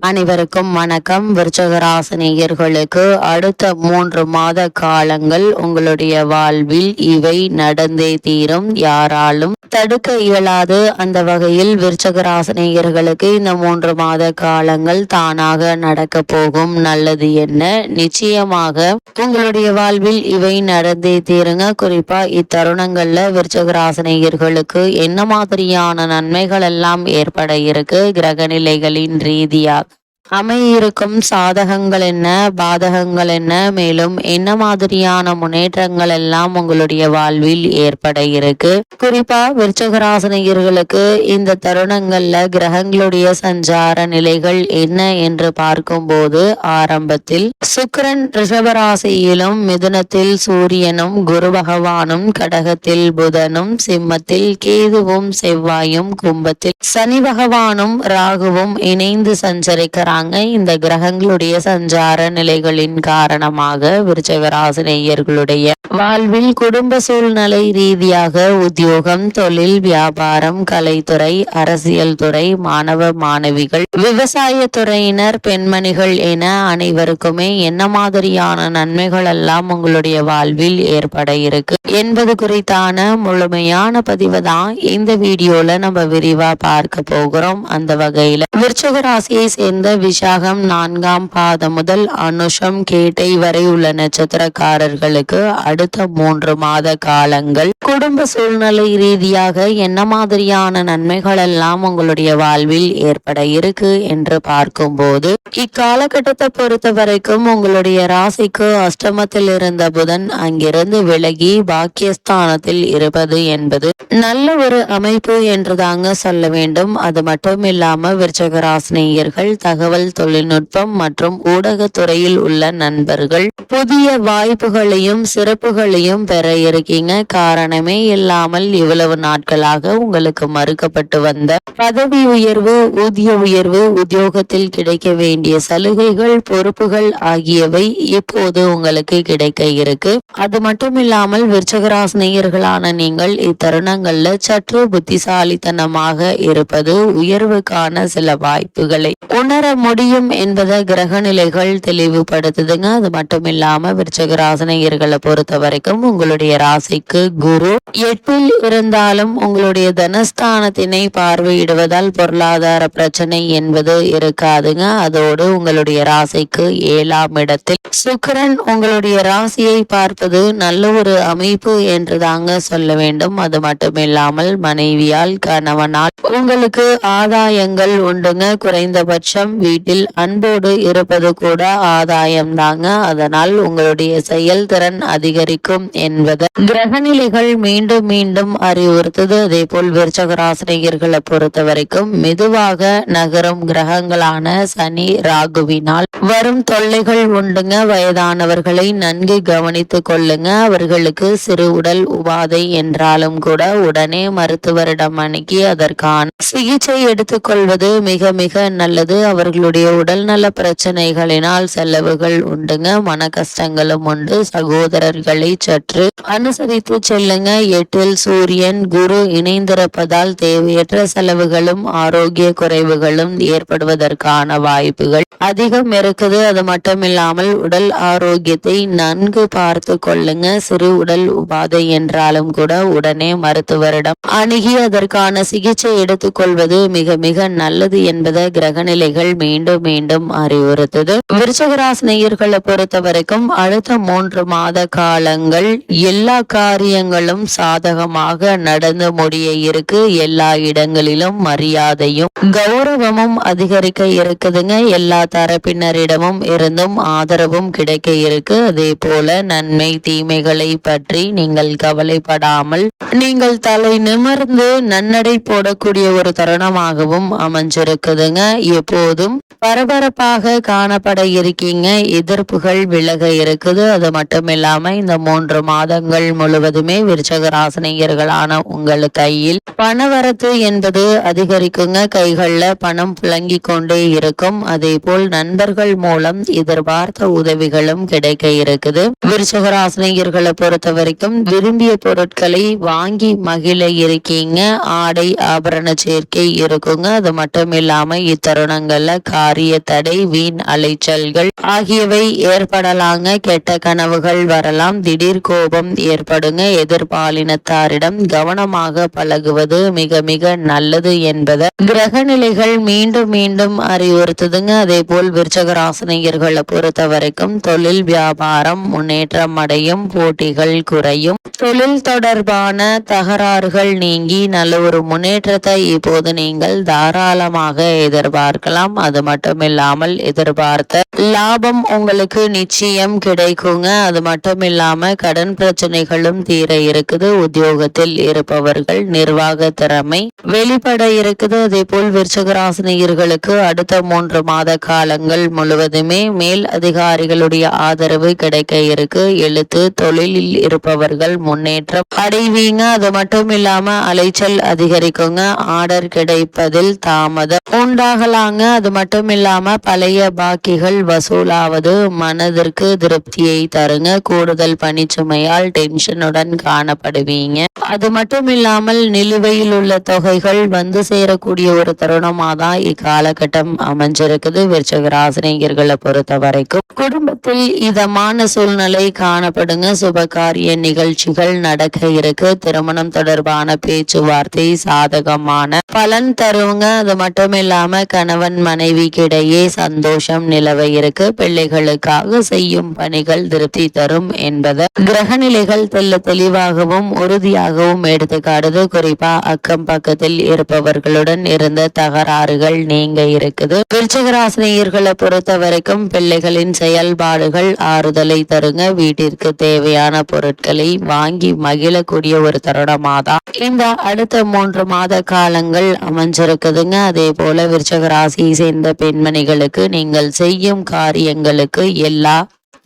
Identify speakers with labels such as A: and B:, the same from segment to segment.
A: அனைவருக்கும் வணக்கம். விருச்சகராசினியர்களுக்கு அடுத்த மூன்று மாத காலங்கள் உங்களுடைய வாழ்வில் இவை நடந்தே தீரும். யாராலும் தடுக்க இயலாது. அந்த வகையில் விருச்சகராசினியர்களுக்கு இந்த மூன்று மாத காலங்கள் தானாக நடக்க போகும். நல்லது என்ன? நிச்சயமாக உங்களுடைய வாழ்வில் இவை நடந்தே தீருங்க. குறிப்பா இத்தருணங்கள்ல விருச்சகராசினியர்களுக்கு என்ன மாதிரியான நன்மைகள் எல்லாம் ஏற்பட இருக்கு? கிரக நிலைகளின் ரீதியாக அமையிருக்கும் சாதகங்கள் என்ன பாதகங்கள் என்ன? மேலும் என்ன மாதிரியான முன்னேற்றங்கள் எல்லாம் உங்களுடைய வாழ்வில் ஏற்பட இருக்கு? குறிப்பா விருச்சகராசனியர்களுக்கு இந்த தருணங்கள்ல கிரகங்களுடைய சஞ்சார நிலைகள் என்ன என்று பார்க்கும்போது ஆரம்பத்தில் சுக்கரன் ரிஷபராசியிலும் மிதுனத்தில் சூரியனும் குரு பகவானும் கடகத்தில் புதனும் சிம்மத்தில் கேதுவும் செவ்வாயும் கும்பத்தில் சனி பகவானும் ராகுவும் இணைந்து சொல்றாங்க. இந்த கிரகங்களுடைய சஞ்சார நிலைகளின் காரணமாக விருச்சகராசினியர்களுடைய வாழ்வில் குடும்ப சூழ்நிலை ரீதியாக உத்தியோகம் தொழில் வியாபாரம் கலைத்துறை அரசியல் துறை மாணவ மாணவிகள் விவசாய துறையினர் பெண்மணிகள் என அனைவருக்குமே என்ன மாதிரியான நன்மைகள் எல்லாம் உங்களுடைய வாழ்வில் ஏற்பட இருக்கு என்பது குறித்தான முழுமையான பதிவு தான் இந்த வீடியோல நம்ம விரிவா பார்க்க போகிறோம். அந்த வகையில விருச்சக ராசியை சேர்ந்த விஷாகம் நான்காம் பாதம் முதல் அனுஷம் கேட்டை வரை உள்ள நட்சத்திரக்காரர்களுக்கு அடுத்த மூன்று மாத காலங்கள். குடும்ப சூழ்நிலை ரீதியாக என்ன மாதிரியான நன்மைகள் எல்லாம் உங்களுடைய வாழ்வில் ஏற்பட இருக்கு என்று பார்க்கும்போது இக்காலகட்டத்தை பொறுத்த வரைக்கும் உங்களுடைய ராசிக்கு அஷ்டமத்தில் இருந்த புதன் அங்கிருந்து விலகி பாக்கியஸ்தானத்தில் இருப்பது என்பது நல்ல ஒரு அமைப்பு என்று தாங்க சொல்ல வேண்டும். அது மட்டும் இல்லாம விருச்சக ராசினியர்கள் தகவல் தொழில்நுட்பம் மற்றும் ஊடகத்துறையில் உள்ள நண்பர்கள். புதிய வாய்ப்புகளையும் சிறப்புகளையும் பெற இருக்கீங்க காரணமே இல்லாமல் இவ்வளவு நாட்களாக உங்களுக்கு மறுக்கப்பட்டு வந்த பதவி உயர்வு ஊதிய உயர்வு உத்தியோகத்தில் கிடைக்க வேண்டிய சலுகைகள் பொறுப்புகள் ஆகியவை இப்போது உங்களுக்கு கிடைக்க இருக்கு. அது மட்டும் இல்லாமல் விருச்சகராசினியர்களான நீங்கள் இத்தருணங்கள்ல சற்று புத்திசாலித்தனமாக இருப்பது உயர்வுக்கான சில வாய்ப்புகளை உணர முடியும் என்பதை கிரக நிலைகள் தெளிவுபடுத்துதுங்க. அது மட்டும் இல்லாம விருச்சகராசினியர்களை பொறுத்த வரைக்கும் உங்களுடைய ராசிக்கு குரு எட்டில் இருந்தாலும் உங்களுடைய தனஸ்தானத்தினை பார்வையிடுவதால் பொருளாதார பிரச்சனை என்பது இருக்காதுங்க. அதோடு உங்களுடைய ராசிக்கு ஏழாம் இடத்தில் சுக்கிரன் உங்களுடைய ராசியை பார்ப்பது நல்ல ஒரு அமைப்பு என்று தாங்க சொல்ல வேண்டும். அது மட்டும் இல்லாமல் மனைவியால் கணவனால் உங்களுக்கு ஆதாயங்கள் உண்டுங்க. குறைந்தபட்சம் வீட்டில் அன்போடு இருப்பது கூட ஆதாயம் தாங்க அதனால் உங்களுடைய செயல்திறன் அதிகரிக்கும் என்பது கிரகநிலைகள் மீண்டும் மீண்டும் அறிவுறுத்தது. அதே போல் விருச்சகராசினியர்களை பொறுத்த வரைக்கும் மெதுவாக நகரும் கிரகங்களான சனி ராகுவினால் வரும் தொல்லைகள் உண்டுங்க. வயதானவர்களை நன்கு கவனித்துக் கொள்ளுங்க. அவர்களுக்கு சிறு உடல் உபாதை என்றாலும் கூட உடனே மருத்துவரிடம் அணுகி அதற்கான சிகிச்சை எடுத்துக்கொள்வது மிக மிக நல்லது. அவர்களுடைய உடல்நல பிரச்சனைகளினால் செலவுகள் உண்டுங்க மன கஷ்டங்களும் உண்டு. சகோதரர்களை சற்று அனுசரித்து செல்லுங்க. எட்டில் சூரியன் குரு இணைந்திருப்பதால் தேவையற்ற செலவுகளும் ஆரோக்கிய குறைவுகளும் ஏற்படுவதற்கான வாய்ப்புகள் அதிகம் இருக்குது. அது மட்டும் இல்லாமல் உடல் ஆரோக்கியத்தை நன்கு பார்த்து கொள்ளுங்க. சிறு உடல் உபாதை என்றாலும் கூட உடனே மருத்துவரிடம் அணுகி அதற்கான சிகிச்சை எடுத்துக்கொள்வது மிக மிக நல்லது என்பதை கிரகநிலைகள் மீண்டும் மீண்டும் அறிவுறுத்தது. விருச்சகராசினியர்களை பொறுத்த வரைக்கும் அடுத்த மூன்று மாத காலங்கள் எல்லா காரியங்களும் சாதகமாக நடந்து முடிய இருக்கு. எல்லா இடங்களிலும் மரியாதையும் கௌரவமும் அதிகரிக்க இருக்குதுங்க. எல்லா தரப்பினரிடமும் இருந்தும் ஆதரவும் கிடைக்க இருக்கு. அதே போல நன்மை தீமைகளை பற்றி நீங்கள் கவலைப்படாமல் நீங்கள் தலை நிமிர்ந்து நன்னடை போடக்கூடிய ஒரு தருணமாகவும் அமைஞ்சிருக்குதுங்க. எப்போதும் பரபரப்பாக காணப்பட இருக்கீங்க. எதிர்ப்புகள் விலக இருக்குது. அது மட்டும் இல்லாம இந்த மூன்று மாதங்கள் முழுவதுமே விருச்சக உங்கள் கையில் பணவரத்து என்பது அதிகரிக்குங்க. கைகள்ல பணம் புழங்கி கொண்டே இருக்கும். அதே போல் நண்பர்கள் மூலம் எதிர்பார்த்த உதவிகளும் கிடைக்க இருக்குது. விருச்சகராசினியர்களை பொறுத்த வரைக்கும் விரும்பிய பொருட்களை வாங்கி மகிழ இருக்கீங்க. ஆடை ஆபரண சேர்க்கை இருக்குங்க. அது மட்டும் இல்லாம இத்தருணங்கள்ல காரிய தடை வீண் அலைச்சல்கள் ஆகியவை ஏற்படலாங்க. கெட்ட கனவுகள் வரலாம். திடீர் கோபம் ஏற்படுங்க. எதிர்பாலினத்தாரிடம் கவனமாக பழகுவது மிக மிக நல்லது என்பதை கிரக நிலைகள் மீண்டும் மீண்டும் அறிவுறுத்துதுங்க. அதே போல் விருச்சகராசனியர்களை பொறுத்த வரைக்கும் தொழில் வியாபாரம் முன்னேற்றம் அடையும் போட்டிகள் குறையும். தொழில் தொடர்பான தகராறுகள் நீங்கி நல்ல ஒரு முன்னேற்றத்தை இப்போது நீங்கள் தாராளமாக எதிர்பார்க்கலாம். அது மட்டும் இல்லாமல் எதிர்பார்த்த லாபம் உங்களுக்கு நிச்சயம் கிடைக்குங்க. அது மட்டும் இல்லாம கடன் பிரச்சனைகளும் தீர இருக்குது. உத்தியோகத்தில் இருப்பவர்கள் நிர்வாக திறமை வெளிப்பட இருக்குது. அதே போல் விருச்சகராசினியர்களுக்கு அடுத்த மூன்று மாத காலங்கள் முழுவதுமே மேல் அதிகாரிகளுடைய ஆதரவு கிடைக்க இருக்கு. எழுத்து தொழிலில் இருப்பவர்கள் முன்னேற்றம் அடைவீங்க. அது மட்டும் இல்லாம அலைச்சல் அதிகரிக்குங்க. ஆர்டர் கிடைப்பதில் தாமதம் உண்டாகலாங்க. அது மட்டும் மட்டுமில்லாம பழைய பாக்கிகள் வசூலாவது மனதிற்கு திருப்தியை தருங்க. கூடுதல் பணிச்சுமையால் டென்ஷனுடன் காணப்படுவீங்க. அது மட்டும் இல்லாமல் நிலுவையில் உள்ள தொகைகள் வந்து சேரக்கூடிய ஒரு தருணமா தான் இக்காலகட்டம் அமைஞ்சிருக்குது. விருச்சக பொறுத்த வரைக்கும் குடும்பத்தில் இதமான சூழ்நிலை காணப்படுங்க. சுபகாரிய நிகழ்ச்சிகள் நடக்க இருக்கு. திருமணம் தொடர்பான பேச்சுவார்த்தை சாதகமான பலன் தருவங்க அது மட்டும் இல்லாம கணவன் மனைவிக்கிடையே சந்தோஷம் நிலவ இருக்கு. பிள்ளைகளுக்காக செய்யும் பணிகள் திருப்தி தரும் என்பது கிரகநிலைகள் தெல்ல தெளிவாகவும் உறுதியாகவும் எடுத்து குறிப்பா அக்கம் பக்கத்தில் இருப்பவர்களுடன் இருந்த தகராறுகள் நீங்க இருக்குது. விருச்சகராசினியர்களை பொறுத்த வரைக்கும் பிள்ளைகளின் செயல்பாடுகள் ஆறுதலை தருங்க. வீட்டிற்கு தேவையான பொருட்களை வாங்கி மகிழக்கூடிய ஒரு தருணமாதான். இந்த அடுத்த மூன்று மாத காலங்கள் அமைஞ்சிருக்குதுங்க. அதே போல விருச்சகராசியை சேர்ந்த பெண்மணிகளுக்கு நீங்கள் செய்யும் காரியங்களுக்கு எல்லா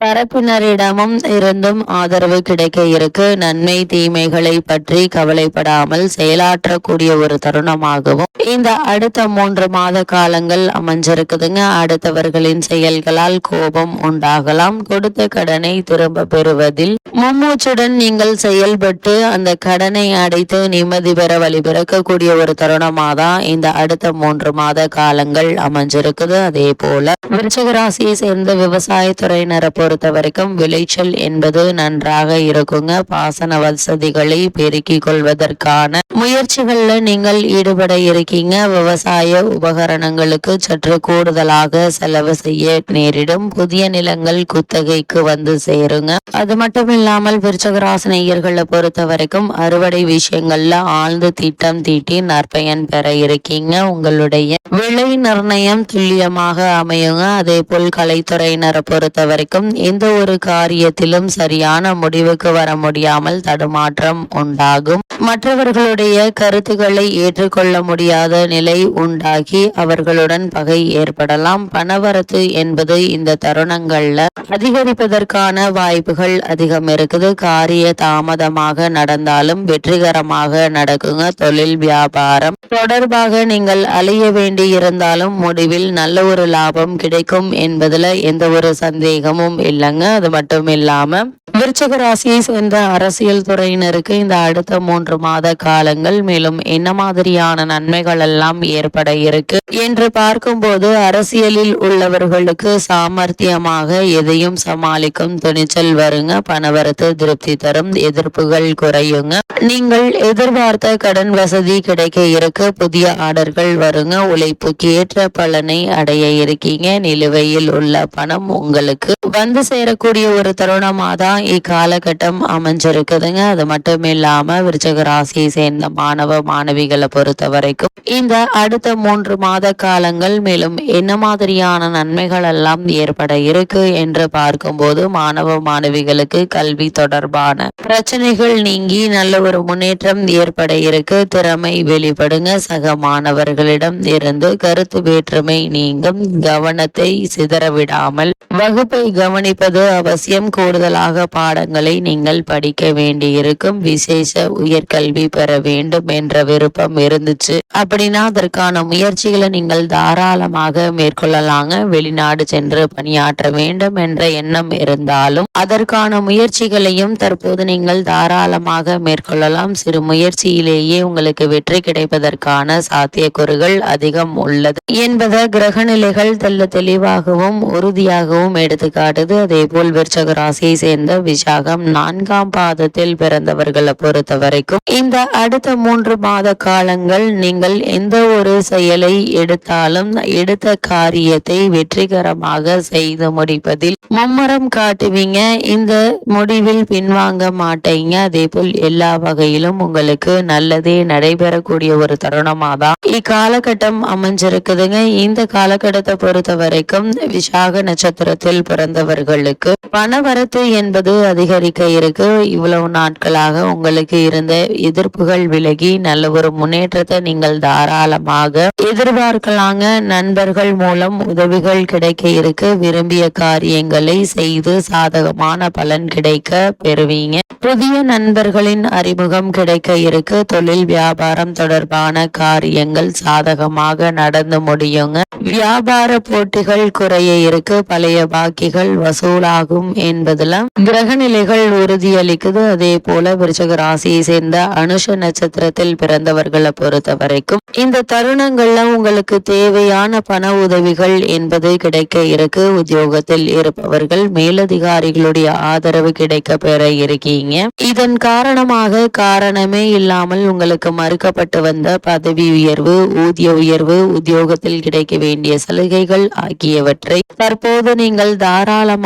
A: தரப்பினரிடமும் இருந்தும் ஆதரவு கிடைக்க இருக்கு. நன்மை தீமைகளை பற்றி கவலைப்படாமல் செயலாற்றக்கூடிய ஒரு தருணமாகவும் இந்த அடுத்த மூன்று மாத காலங்கள் அமைஞ்சிருக்குதுங்க. அடுத்தவர்களின் செயல்களால் கோபம் உண்டாகலாம். கொடுத்த கடனை திரும்ப பெறுவதில் மும்மூச்சுடன் நீங்கள் செயல்பட்டு அந்த கடனை அடைத்து நிம்மதி பெற வழிபிறக்கக்கூடிய ஒரு தருணமாதான் இந்த அடுத்த மூன்று மாத காலங்கள் அமைஞ்சிருக்குது. அதே போல விருச்சகராசியை சேர்ந்த விவசாயத்துறையினரை பொறுத்த வரைக்கும் விளைச்சல் என்பது நன்றாக இருக்குங்க. பாசன வசதிகளை பெருக்கிக் கொள்வதற்கான முயற்சிகள்ல நீங்கள் ஈடுபட இருக்கீங்க. விவசாய உபகரணங்களுக்கு சற்று கூடுதலாக செலவு செய்ய நேரிடும். புதிய நிலங்கள் குத்தகைக்கு வந்து சேருங்க. அது மட்டும் இல்லாமல் விருச்சகராசனையர்களை பொறுத்த வரைக்கும் அறுவடை விஷயங்கள்ல ஆழ்ந்து திட்டம் தீட்டி நற்பயன் பெற இருக்கீங்க. உங்களுடைய விலை நிர்ணயம் துல்லியமாக அமையுங்க. அதே போல் கலைத்துறையினரை பொறுத்த வரைக்கும் எந்த ஒரு காரியத்திலும் சரியான முடிவுக்கு வர முடியாமல் தடுமாற்றம் உண்டாகும். மற்றவர்களுடைய கருத்துக்களை ஏற்றுக்கொள்ள முடியாத நிலை உண்டாகி அவர்களுடன் பகை ஏற்படலாம். பணவரத்து என்பது இந்த தருணங்கள்ல அதிகரிப்பதற்கான வாய்ப்புகள் அதிகம் இருக்குது. காரிய தாமதமாக நடந்தாலும் வெற்றிகரமாக நடக்குங்க தொழில் வியாபாரம். தொடர்பாக நீங்கள் அலைய வேண்டி இருந்தாலும் முடிவில் நல்ல ஒரு லாபம் கிடைக்கும் என்பதுல எந்த ஒரு சந்தேகமும் இல்லைங்க அது மட்டும் இல்லாம விருச்சக ராசியை சேர்ந்த அரசியல் துறையினருக்கு இந்த அடுத்த மூன்று மாத காலங்கள் மேலும் என்ன மாதிரியான நன்மைகள் எல்லாம் ஏற்பட இருக்கு என்று பார்க்கும்போது அரசியலில் உள்ளவர்களுக்கு சாமர்த்தியமாக எதையும் சமாளிக்கும் துணிச்சல் வருங்க பணவரத்து திருப்தி தரும் எதிர்ப்புகள் குறையுங்க. நீங்கள் எதிர்பார்த்த கடன் வசதி கிடைக்க இருக்க புதிய ஆர்டர்கள் வருங்க உழைப்புக்கு ஏற்ற பலனை அடைய இருக்கீங்க நிலுவையில் உள்ள பணம் உங்களுக்கு வந்து சேரக்கூடிய ஒரு தருணமா தான் இக்காலகட்டம் அமைஞ்சிருக்குதுங்க. அது மட்டும் இல்லாம விருச்சக ராசியை சேர்ந்த மாணவ மாணவிகளை பொறுத்த வரைக்கும் இந்த அடுத்த மூன்று மாத காலங்கள் மேலும் என்ன மாதிரியான நன்மைகள் எல்லாம் ஏற்பட இருக்கு என்று பார்க்கும்போது மாணவ மாணவிகளுக்கு கல்வி தொடர்பான பிரச்சனைகள் நீங்கி நல்ல ஒரு முன்னேற்றம் ஏற்பட இருக்கு. திறமை வெளிப்படுங்க. சக மாணவர்களிடம் இருந்து கருத்து வேற்றுமை நீங்கும். கவனத்தை சிதறவிடாமல் வகுப்பை கவனி கவனிப்பது அவசியம். கூடுதலாக பாடங்களை நீங்கள் படிக்க வேண்டியிருக்கும். விசேஷ உயர்கல்வி பெற வேண்டும் என்ற விருப்பம் இருந்துச்சு. அப்படின்னா அதற்கான முயற்சிகளை நீங்கள் தாராளமாக மேற்கொள்ளலாங்க. வெளிநாடு சென்று பணியாற்ற வேண்டும் என்ற எண்ணம் இருந்தாலும் அதற்கான முயற்சிகளையும் தற்போது நீங்கள் தாராளமாக மேற்கொள்ளலாம். சிறு முயற்சியிலேயே உங்களுக்கு வெற்றி கிடைப்பதற்கான சாத்தியக்கூறுகள் அதிகம் உள்ளது. என்பதை கிரக நிலைகள் தெல்ல தெளிவாகவும் உறுதியாகவும் எடுத்துக்காட்டுது. அதே போல் விருச்சக ராசியை சேர்ந்த விசாகம் நான்காம் பாதத்தில் பிறந்தவர்களை பொறுத்த வரைக்கும் இந்த அடுத்த மூன்று மாத காலங்கள் நீங்கள் எந்த ஒரு செயலை எடுத்தாலும் எடுத்த காரியத்தை வெற்றிகரமாக செய்து முடிப்பதில் மும்முரம் காட்டுவீங்க. இந்த முடிவில் பின்வாங்க மாட்டீங்க. அதே போல் எல்லா வகையிலும் உங்களுக்கு நல்லதே நடைபெறக்கூடிய ஒரு தருணமா தான் இக்காலகட்டம் அமைஞ்சிருக்குதுங்க. இந்த காலகட்டத்தை பொறுத்த வரைக்கும் விசாக நட்சத்திரத்தில் பிறந்தவர்கள் அவர்களுக்கு பணவரத்து என்பது அதிகரிக்க இருக்கு. இவ்வளவு நாட்களாக உங்களுக்கு இருந்த எதிர்ப்புகள் விலகி நல்ல ஒரு முன்னேற்றத்தை நீங்கள் தாராளமாக எதிர்பார்க்கலாங்க. நண்பர்கள் மூலம் உதவிகள் கிடைக்க இருக்கு. விரும்பிய காரியங்களை செய்து சாதகமான பலன் கிடைக்க பெறுவீங்க. புதிய நண்பர்களின் அறிமுகம் கிடைக்க இருக்கு. தொழில் வியாபாரம் தொடர்பான காரியங்கள் சாதகமாக நடந்து முடியுங்க. வியாபார போட்டிகள் குறைய இருக்கு. பழைய பாக்கிகள் வசூலாகும் என்பதுல கிரக நிலைகள் உறுதியளிக்குது. அதே போல விருச்சக ராசியை சேர்ந்த அனுஷ நட்சத்திரத்தில் பிறந்தவர்களை பொறுத்த வரைக்கும் இந்த தருணங்கள்ல உங்களுக்கு தேவையான பண உதவிகள் என்பது கிடைக்க இருக்கு. உத்தியோகத்தில் இருப்பவர்கள் மேலதிகாரிகளுடைய ஆதரவு கிடைக்க பெற இருக்கீங்க. இதன் காரணமாக காரணமே இல்லாமல் உங்களுக்கு மறுக்கப்பட்டு வந்த பதவி உயர்வு ஊதிய உயர்வு உத்தியோகத்தில் கிடைக்க வேண்டிய சலுகைகள் ஆகியவற்றை தற்போது நீங்கள் தாராளமாக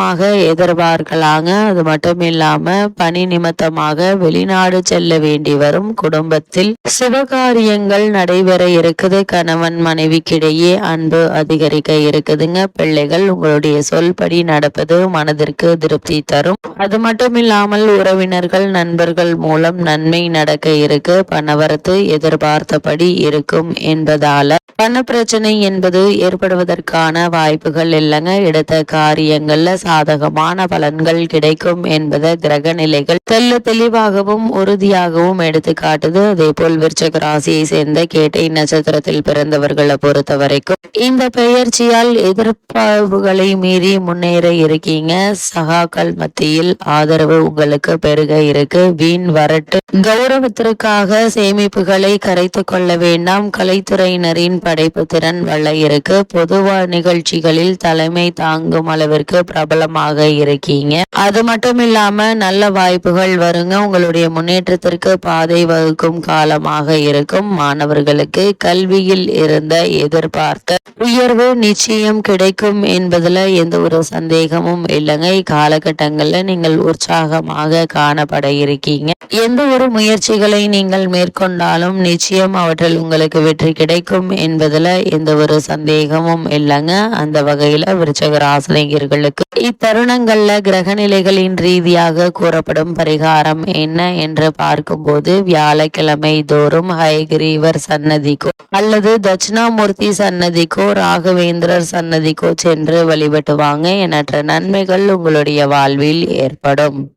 A: எதிர்பார்க்கலாங்க. அது மட்டும் இல்லாம பணி நிமித்தமாக வெளிநாடு செல்ல வேண்டி வரும் குடும்பத்தில் சிவகாரியங்கள் நடைபெற இருக்குது. கணவன் மனைவிக்கிடையே அன்பு அதிகரிக்க இருக்குதுங்க. பிள்ளைகள் உங்களுடைய சொல்படி நடப்பது மனதிற்கு திருப்தி தரும். அது மட்டும் இல்லாமல் உறவினர்கள் நண்பர்கள் மூலம் நன்மை நடக்க இருக்கு. பணவரத்து எதிர்பார்த்தபடி இருக்கும் என்பதால பண பிரச்சனை என்பது ஏற்படுவதற்கான வாய்ப்புகள் இல்லைங்க. எடுத்த காரியங்கள்ல சாதகமான பலன்கள் கிடைக்கும் என்பதை கிரக நிலைகள் தெல்ல தெளிவாகவும் உறுதியாகவும் எடுத்து காட்டுது. அதே போல் விருச்சக ராசியை சேர்ந்த கேட்டை நட்சத்திரத்தில் பிறந்தவர்களை பொறுத்த வரைக்கும் இந்த பெயர்ச்சியால் எதிர்பார்ப்புகளை மீறி முன்னேற இருக்கீங்க. சகாக்கள் மத்தியில் ஆதரவு உங்களுக்கு பெருக இருக்கு. வீண் வரட்டு கௌரவத்திற்காக சேமிப்புகளை கரைத்து கொள்ள வேண்டாம். கலைத்துறையினரின் படைப்பு திறன் வள இருக்கு. பொதுவா நிகழ்ச்சிகளில் தலைமை தாங்கும் அளவிற்கு பிரபல பிரபலமாக இருக்கீங்க. அது மட்டும் இல்லாம நல்ல வாய்ப்புகள் வருங்க. உங்களுடைய முன்னேற்றத்திற்கு பாதை வகுக்கும் காலமாக இருக்கும். மாணவர்களுக்கு கல்வியில் இருந்த எதிர்பார்த்த உயர்வு நிச்சயம் கிடைக்கும் என்பதுல எந்த ஒரு சந்தேகமும் இல்லைங்க. இக்காலகட்டங்கள்ல நீங்கள் உற்சாகமாக காணப்பட இருக்கீங்க. எந்த ஒரு முயற்சிகளை நீங்கள் மேற்கொண்டாலும் நிச்சயம் அவற்றில் உங்களுக்கு வெற்றி கிடைக்கும் என்பதுல எந்த ஒரு சந்தேகமும் இல்லைங்க. அந்த வகையில விருச்சக ராசினியர்களுக்கு இத்தருணங்கள்ல கிரக நிலைகளின் ரீதியாக கூறப்படும் பரிகாரம் என்ன என்று பார்க்கும்போது வியாழக்கிழமை தோறும் ஹயகிரீவர் சன்னதிக்கோ அல்லது தட்சிணாமூர்த்தி சன்னதிக்கோ ராகவேந்திரர் சன்னதிக்கோ சென்று வழிபட்டுவாங்க. எனற்ற எண்ணற்ற நன்மைகள் உங்களுடைய வாழ்வில் ஏற்படும்.